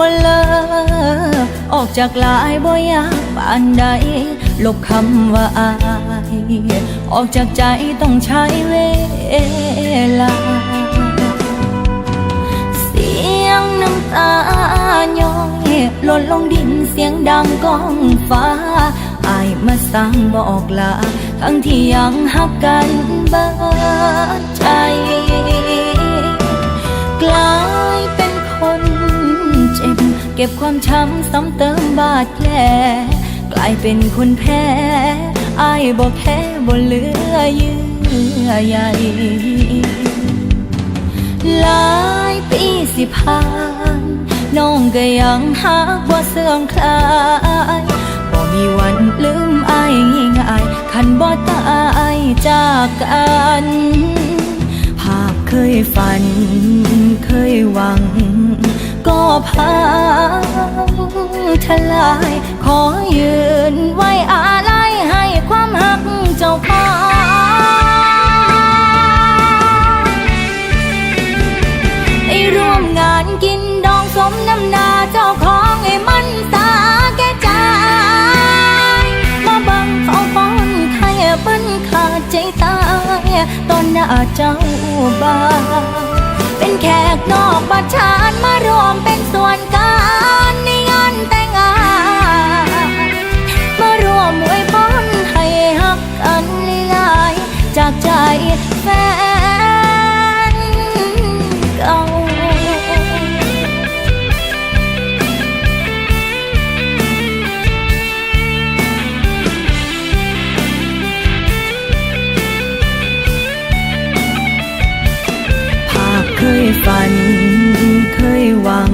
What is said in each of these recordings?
ว่าเลิกออกจากลายบ่อยากปานใด ลบคำว่าอาย ออกจากใจต้องใช้เวลา เสียงน้ำตาย้อยหล่นลงดินเสียงดังก้องฟ้าอายมาสั่งบอกลา ทั้งที่ยังหักกันบิดใจ บเก็บความช้ำซ้ำเติมบาดแผลกลายเป็นคนแพ้อายบอกแค่บ่เหลือเยื่อใยหลายปีสิผ่านน้องก็ยังหักว่าเสื่อมคลายบ่มีวันลืมอายง่ายๆคันบ่ตายจากกัน ภาพเคยฝันเคยหวัง พังทลาย ขอยืนไว้อาลัยให้ความหักเจ้าของไอ้ร่วมงานกินดองสมน้ำนาเจ้าของไอ้มันสาแก่ใจ มาบังเขาป้อนไทยเปิ้นขาดใจตายตอนหน้าเจ้าบ่าเป็นแขกนอกบัดชานมารวมเป็น จากใจแฟนเก่าภาพเคยฝันเคยหวัง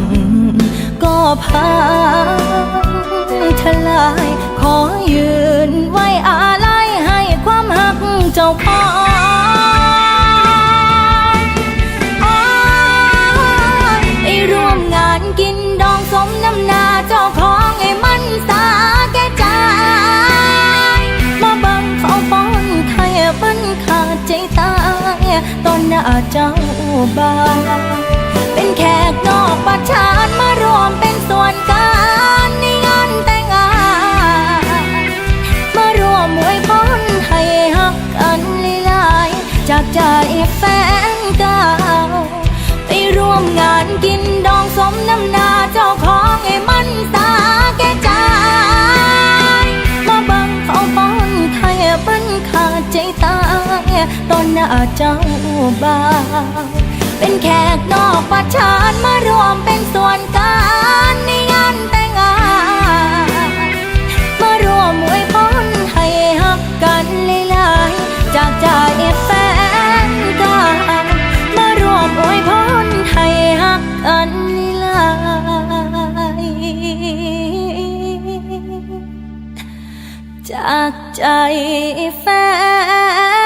ก็พังทลายขอยืน ต้นหน้าเจ้าบาเป็นแขกนอกประชานมารวมเป็นส่วนการในง ต้นหน้าเจ้าบ่าเป็นแขกนอกประชานมารวมเป็นส่วนการในงานแต่งงานมารวมมวยพรให้ฮักกันลหลายๆจากใจแฟนเก่ามารวมมวยพรให้ฮักกันหลายจากใจแฟน